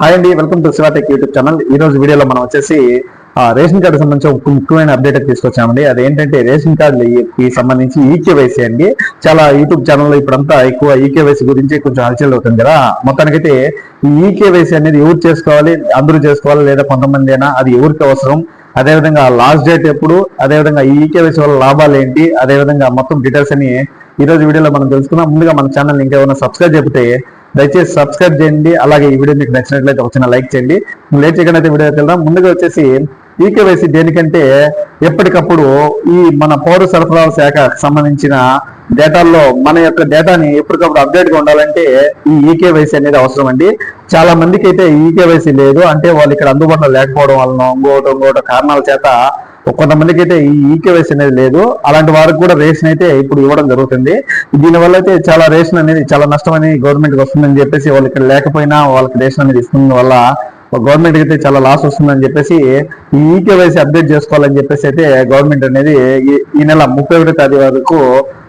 Hi అండి welcome to Shivatech YouTube channel ఈ రోజు వీడియోలో మనం వచ్చేసి రేషన్ కార్డు సంబంధించి ఒక ముఖ్యమైన అప్డేట్ తీసుకొచ్చామండి. అదేంటంటే రేషన్ కార్డుకి సంబంధించి ఈకేవైసీ అండి. చాలా యూట్యూబ్ ఛానల్లో ఇప్పుడంతా ఎక్కువ ఈకేవైసీ గురించి కొంచెం హల్చల్ అవుతుంది కదా. మొత్తానికైతే ఈ ఈకేవైసీ అనేది ఎవరు చేసుకోవాలి అందరూ చేసుకోవాలి లేదా కొంతమంది అయినా అది ఎవరికి అవసరం? అదేవిధంగా లాస్ట్ డేట్ ఎప్పుడు అదేవిధంగా ఈ ఈకేవైసీ వల్ల లాభాలు ఏంటి అదేవిధంగా మొత్తం డీటెయిల్స్ అని ఈ రోజు వీడియోలో మనం తెలుసుకున్నాం ముందుగా మన ఛానల్ ఇంకేమైనా సబ్స్క్రైబ్ చెప్తే దయచేసి సబ్స్క్రైబ్ చేయండి. అలాగే ఈ వీడియో మీకు నచ్చినట్లయితే ఒక చిన్న లైక్ చేయండి. లేట్ చేయకుండా వీడియో వెళ్దాం. ముందుగా వచ్చేసి ఈకేవైసీ దేనికంటే ఎప్పటికప్పుడు ఈ మన పౌర సరఫరాల శాఖకు సంబంధించిన డేటాల్లో మన యొక్క డేటాని ఎప్పటికప్పుడు అప్డేట్గా ఉండాలంటే ఈ ఈకేవైసీ అనేది అవసరం అండి. చాలా మందికి అయితే ఈకేవైసీ లేదు. అంటే వాళ్ళు ఇక్కడ అందుబాటులో లేకపోవడం వలన ఇంకోటి ఇంకోటి కారణాల చేత కొంతమందికి అయితే ఈ ఈకేవైసీ అనేది లేదు. అలాంటి వారికి కూడా రేషన్ అయితే ఇప్పుడు ఇవ్వడం జరుగుతుంది. దీనివల్ల అయితే చాలా రేషన్ అనేది చాలా నష్టం అని గవర్నమెంట్ వస్తుందని చెప్పేసి వాళ్ళు ఇక్కడ లేకపోయినా వాళ్ళకి రేషన్ అనేది ఇస్తున్న వల్ల గవర్నమెంట్ అయితే చాలా లాస్ వస్తుందని చెప్పేసి ఈ ఈకేవైసీ అప్డేట్ చేసుకోవాలని చెప్పేసి అయితే గవర్నమెంట్ అనేది ఈ- ఈ నెల ముప్పై ఒకటో తేదీ వరకు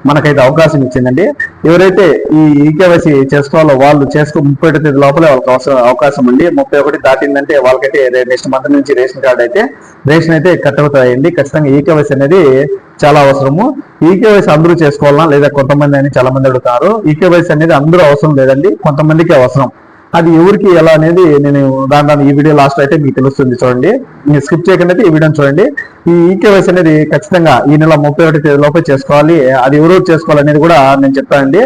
మనకైతే అవకాశం ఇచ్చిందండి. ఎవరైతే ఈ ఈకేవైసీ చేసుకోవాలో వాళ్ళు చేసుకో ముప్పై ఒకటి తేదీ లోపలే వాళ్ళకి అవసరం అవకాశం ఉంది. ముప్పై ఒకటి దాటిందంటే వాళ్ళకైతే నెక్స్ట్ మంత్ నుంచి రేషన్ కార్డు అయితే రేషన్ అయితే కట్ అవుతాయండి ఖచ్చితంగా ఈకేవైసీ అనేది చాలా అవసరము. ఈకేవైసీ అందరూ చేసుకోవాలన్నా లేదా కొంతమంది అని చాలా మంది అడుగుతారు. ఈకేవైసీ అనేది అందరూ అవసరం లేదండి. కొంతమందికి అవసరం. అది ఎవరికి ఎలా అనేది నేను దాని ఈ వీడియో లాస్ట్ అయితే మీకు తెలుస్తుంది. చూడండి. మీరు స్కిప్ చేయకుండా ఈ వీడియోని చూడండి. ఈ ఈకేవైసీ అనేది ఖచ్చితంగా ఈ నెల ముప్పై ఒకటి తేదీ లోపే చేసుకోవాలి. అది ఎవరు చేసుకోవాలనేది కూడా నేను చెప్తానండి.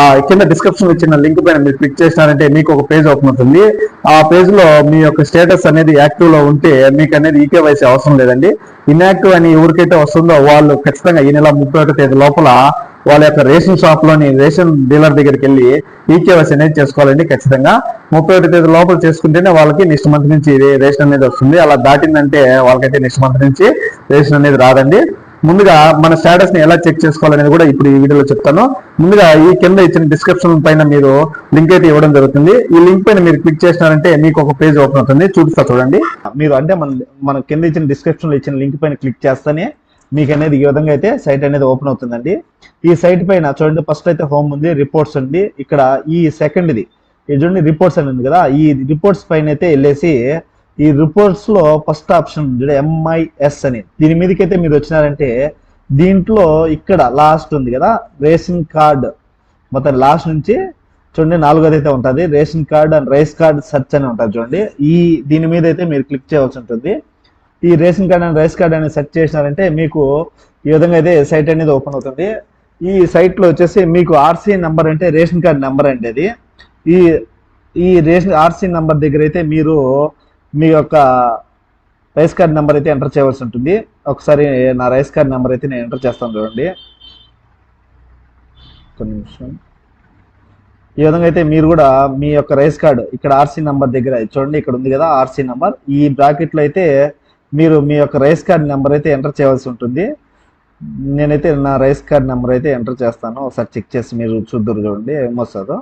ఆ కింద డిస్క్రిప్షన్ ఇచ్చిన లింక్ పైన మీరు క్లిక్ చేసినారంటే మీకు ఒక పేజ్ ఓపెన్ అవుతుంది. ఆ పేజ్లో మీ యొక్క స్టేటస్ అనేది యాక్టివ్లో ఉంటే మీకు అనేది ఈకేవైసీ అవసరం లేదండి. ఇన్యాక్టివ్ అని ఎవరికైతే వస్తుందో వాళ్ళు ఖచ్చితంగా ఈ నెల ముప్పై ఒకటి తేదీ లోపల వాళ్ళ యొక్క రేషన్ షాప్లోని రేషన్ డీలర్ దగ్గరికి వెళ్ళి ఈకేవైసీ అనేది చేసుకోవాలండి ఖచ్చితంగా. ముప్పై ఒకటి తేదీ లోపల చేసుకుంటేనే వాళ్ళకి నెక్స్ట్ మంత్ నుంచి రేషన్ అనేది వస్తుంది. అలా దాటిందంటే వాళ్ళకైతే నెక్స్ట్ మంత్ నుంచి రేషన్ అనేది రాదండి. ముందుగా మన స్టేటస్ని ఎలా చెక్ చేసుకోవాలనేది కూడా ఇప్పుడు ఈ వీడియోలో చెప్తాను. ముందుగా ఈ కింద ఇచ్చిన డిస్క్రిప్షన్ పైన మీరు లింక్ అయితే ఇవ్వడం జరుగుతుంది. ఈ లింక్ పైన మీరు క్లిక్ చేసినారంటే మీకు ఒక పేజ్ ఓపెన్ అవుతుంది. చూపిస్తా చూడండి. మీరు అంటే మన మన కింద ఇచ్చిన డిస్క్రిప్షన్లో ఇచ్చిన లింక్ పైన క్లిక్ చేస్తేనే మీకు అనేది ఈ విధంగా అయితే సైట్ అనేది ఓపెన్ అవుతుందండి. ఈ సైట్ పైన చూడండి ఫస్ట్ అయితే హోమ్ ఉంది రిపోర్ట్స్ ఉంది ఇక్కడ ఈ సెకండ్ ఇది చూడండి రిపోర్ట్స్ అని ఉంది కదా. ఈ రిపోర్ట్స్ పైన అయితే వెళ్ళేసి ఈ రిపోర్ట్స్లో ఫస్ట్ ఆప్షన్ చూడ ఎంఐఎస్ అని. దీని మీదకైతే మీరు వచ్చినారంటే దీంట్లో ఇక్కడ లాస్ట్ ఉంది కదా రేషన్ కార్డ్. మొత్తం లాస్ట్ నుంచి చూడండి నాలుగోది అయితే ఉంటుంది. Ration card and rice card search అని ఉంటుంది చూడండి. ఈ దీని మీద అయితే మీరు క్లిక్ చేయవలసి ఉంటుంది. ఈ ration card and rice card అనేది సెర్చ్ చేసినారంటే మీకు ఈ విధంగా అయితే సైట్ అనేది ఓపెన్ అవుతుంది. ఈ సైట్లో వచ్చేసి మీకు ఆర్సీ నెంబర్ అంటే రేషన్ కార్డ్ నెంబర్ అండి అది. ఈ ఈ రేషన్ ఆర్సీ నెంబర్ దగ్గర అయితే మీరు మీ యొక్క రైస్ కార్డ్ నెంబర్ అయితే ఎంటర్ చేయవలసి ఉంటుంది. ఒకసారి నా రైస్ కార్డ్ నెంబర్ అయితే నేను ఎంటర్ చేస్తాను చూడండి. ఒక నిమిషం. ఈ విధంగా అయితే మీరు కూడా మీ యొక్క రైస్ కార్డ్ ఇక్కడ ఆర్సీ నెంబర్ దగ్గర చూడండి. ఇక్కడ ఉంది కదా ఆర్సీ నెంబర్. ఈ బ్రాకెట్లో అయితే మీరు మీ యొక్క రైస్ కార్డ్ నెంబర్ అయితే ఎంటర్ చేయవలసి ఉంటుంది. నేనైతే నా రైస్ కార్డ్ నెంబర్ అయితే ఎంటర్ చేస్తాను. ఒకసారి చెక్ చేసి మీరు చూద్దరు చూడండి ఏమొస్తుందో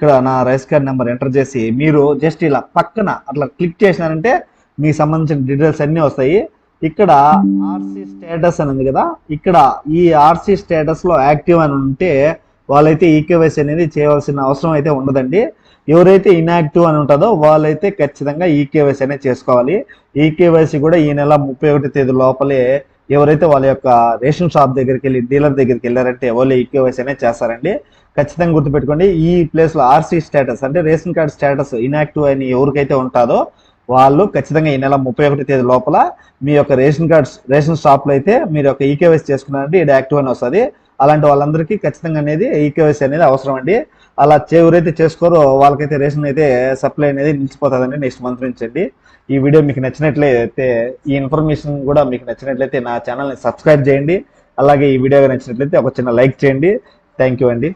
ఇక్కడ నా రైస్ కార్డ్ నెంబర్ ఎంటర్ చేసి మీరు జస్ట్ ఇలా పక్కన అట్లా క్లిక్ చేసినారంటే మీకు సంబంధించిన డీటెయిల్స్ అన్నీ వస్తాయి. ఇక్కడ ఆర్సీ స్టేటస్ అని ఉంది కదా ఇక్కడ ఈ ఆర్సీ స్టేటస్లో యాక్టివ్ అని ఉంటే వాళ్ళైతే ఈకేవైసీ అనేది చేయవలసిన అవసరం అయితే ఉండదండి. ఎవరైతే ఇన్యాక్టివ్ అని ఉంటుందో వాళ్ళైతే ఖచ్చితంగా ఈకేవైసీ అనేది చేసుకోవాలి. ఈకేవైసీ కూడా ఈ నెల ముప్పై ఒకటి తేదీ లోపలే ఎవరైతే వాళ్ళ యొక్క రేషన్ షాప్ దగ్గరికి వెళ్ళి డీలర్ దగ్గరికి వెళ్ళారంటే వాళ్ళు ఈకేవైసీ అనేది చేస్తారండి. ఖచ్చితంగా గుర్తుపెట్టుకోండి. ఈ ప్లేస్లో ఆర్సీ స్టేటస్ అంటే రేషన్ కార్డ్ స్టేటస్ ఇన్యాక్టివ్ అని ఎవరికైతే ఉంటుందో వాళ్ళు ఖచ్చితంగా ఈ నెల ముప్పై ఒకటి తేదీ లోపల మీ యొక్క రేషన్ కార్డ్స్ రేషన్ షాప్లో అయితే మీరు యొక్క ఈకేవైసీ చేసుకున్నారంటే ఇది యాక్టివ్ అని వస్తుంది. అలాంటి వాళ్ళందరికీ ఖచ్చితంగా అనేది ఈకేవైసీ అనేది అవసరం అండి. అలా చే- ఎవరైతే చేసుకోరో వాళ్ళకైతే రేషన్ అయితే సప్లై అనేది నిలిచిపోతుందండి. నెక్స్ట్ మంత్ నుంచి అండి. ఈ వీడియో మీకు నచ్చినట్లయితే ఈ ఇన్ఫర్మేషన్ కూడా మీకు నచ్చినట్లయితే నా ఛానల్ని సబ్స్క్రైబ్ చేయండి. అలాగే ఈ వీడియో నచ్చినట్లయితే ఒక చిన్న లైక్ చేయండి. థ్యాంక్ యూ అండి.